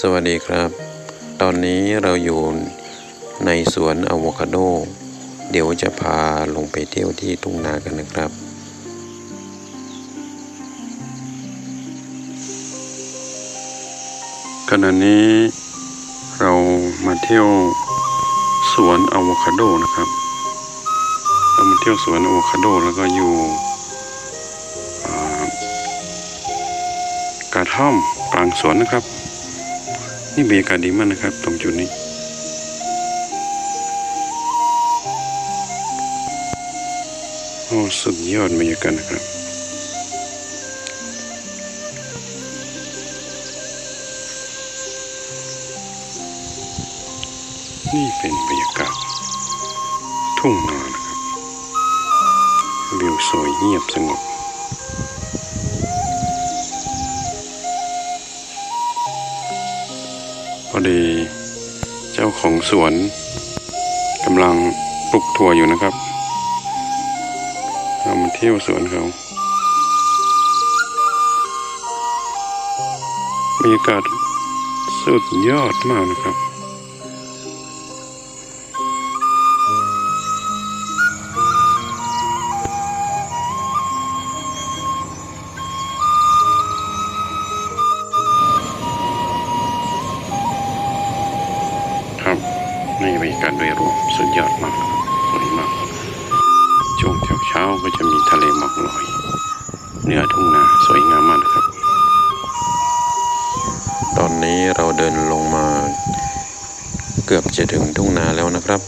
สวัสดีครับ ตอนนี้เราอยู่ในสวนอะโวคาโด เดี๋ยวจะพาลงไปเที่ยวที่ทุ่งนากันนะครับ ขณะนี้เรามาเที่ยวสวนอะโวคาโดนะครับ เรามาเที่ยวสวนอะโวคาโดแล้วก็อยู่กระท่อมกลางสวนนะครับ นี่บรรยากาศดีมากนะครับ ตรงจุดนี้ โอ้สุดยอดบรรยากาศนะครับนี่เป็นบรรยากาศ ทุ่งนานะครับวิวสวยเงียบสงบ อดี เจ้าของสวนกำลังปลูกถั่วอยู่นะครับ เรามาเที่ยวสวนเขาบรรยากาศสุดยอดมากนะครับครับ เหนือทุ่งนาสวยงามมากนะครับ ตอนนี้เราเดินลงมา เกือบจะถึงทุ่งนาแล้วนะครับ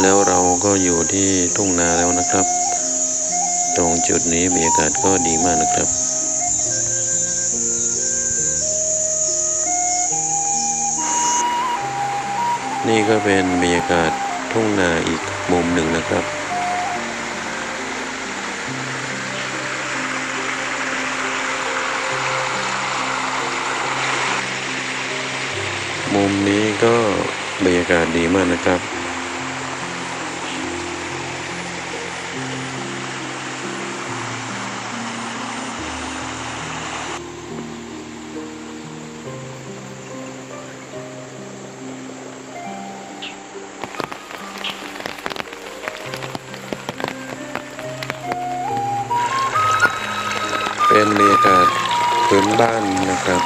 แล้วเราก็อยู่ที่ทุ่งนาแล้วนะครับ ตรงจุดนี้บรรยากาศก็ดีมากนะครับ นี่ก็เป็นบรรยากาศทุ่งนาอีกมุมหนึ่งนะครับ มุมนี้ก็บรรยากาศดีมากนะครับ เป็นบรรยากาศพื้นบ้านนะครับ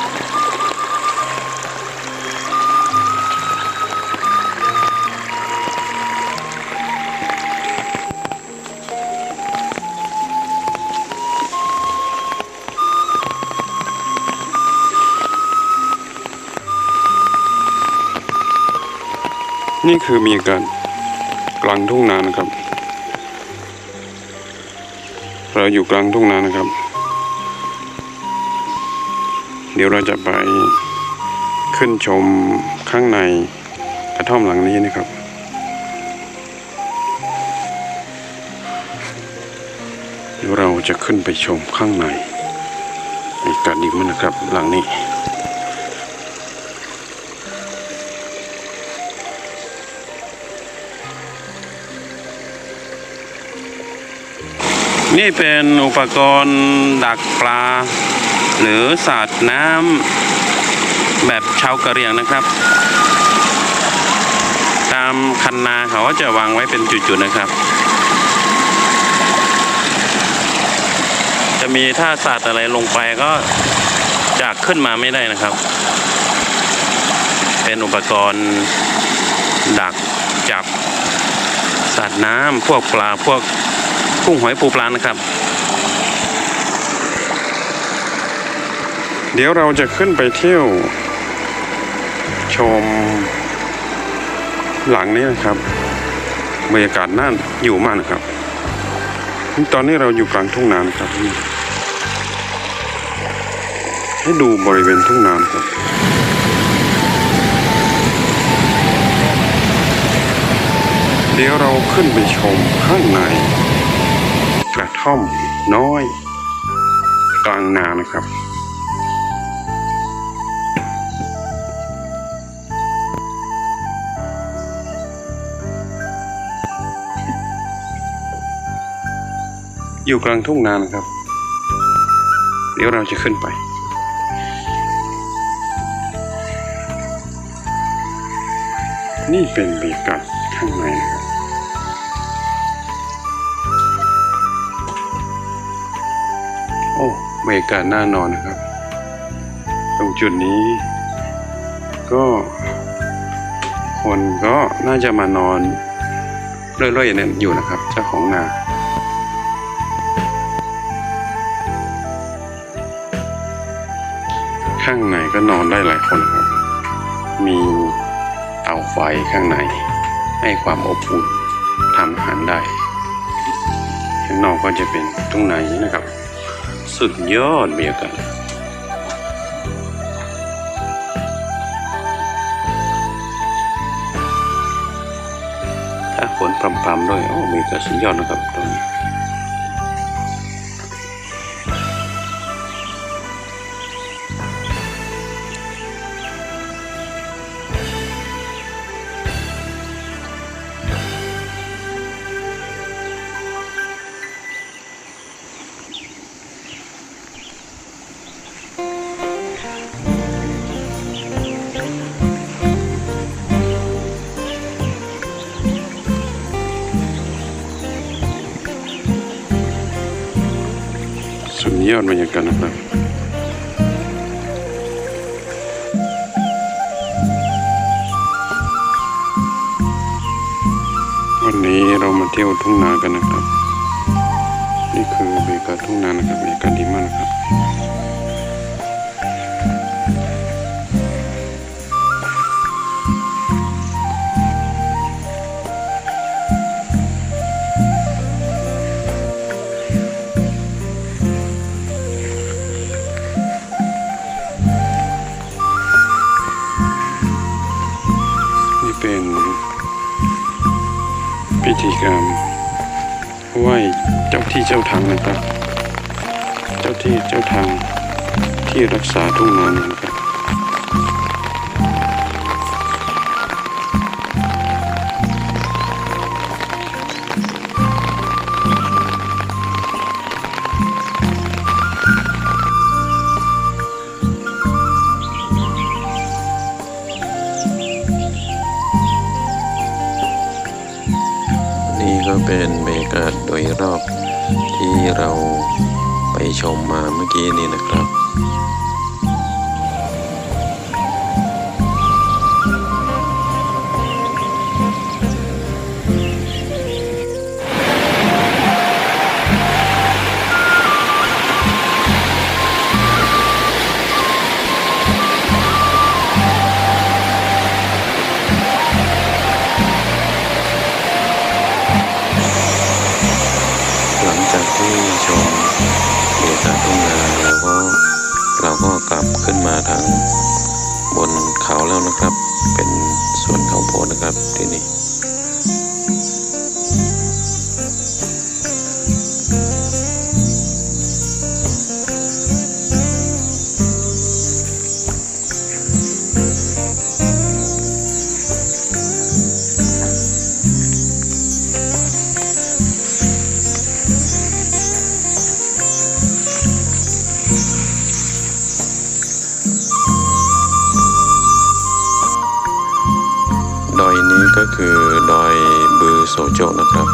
นี่คือบรรยากาศกลางทุ่งนานะครับ เราอยู่กลางทุ่งนานะครับ ดี๋ยวเราจะไปขึ้นชมข้างในกระท่อมหลังนี้นะครับ เดี๋ยวเราจะขึ้นไปชมข้างในบรรยากาศดีมากนะครับหลังนี้นี่เป็นอุปกรณ์ดักปลา หรือสาดน้ำแบบชาวกะเหรี่ยงนะครับ ตามคันนาเขาก็จะวางไว้เป็นจุดๆนะครับ จะมีถ้าสาดอะไรลงไปก็จะขึ้นมาไม่ได้นะครับ เป็นอุปกรณ์ดักจับสาดน้ำพวกปลาพวกกุ้งหอยปูปลานะครับ เดี๋ยวเราจะขึ้นไปเที่ยว ชมหลังนี้นะครับบรรยากาศน่านอยู่มากนะครับตอนนี้เราอยู่กลางทุ่งนานะครับ ให้ดูบริเวณทุ่งนานครับเดี๋ยวเราขึ้นไปชมข้างใน กระท่อมน้อย กลางนานะครับ อยู่กลางทุ่งนานะครับ เดี๋ยวเราจะขึ้นไป นี่เป็นบรรยากาศข้างในนะครับโอ้บรรยากาศน่านอนนะครับ ตรงจุดนี้ ก็คนก็น่าจะมานอนเรื่อยๆเนี่ยอยู่นะครับ เจ้าของนา ข้างในก็นอนได้หลายคนครับ มีเตาไฟข้างใน ให้ความอบอุ่นทำอาหารได้ข้างนอกก็จะเป็นทุ่งนานี้นะครับ สุดยอดเบรรยกาศถ้าฝนพรำๆด้วยโอ้บรรยากาศสุดยอดนะครับตรงนี้ ยอดบรรยากาศนะครับวันนี้เรามาเที่ยวทุ่งนากันนะครับ นี่คือบรรยากาศทุ่งนานะครับบรรยากาศดีมากนะครับ พิธีกรรมไหว้เจ้าที่เจ้าทางนะครับ เจ้าที่เจ้าทางที่รักษาทุ่งนานี้นะครับ เป็นบรรยากาศโดยรอบที่เราไปชมมาเมื่อกี้นี้นะครับ ก็กลับขึ้นมาทางบนเขาแล้วนะครับ เป็นสวนเขาโพนะครับที่นี่ โซโจนะครับ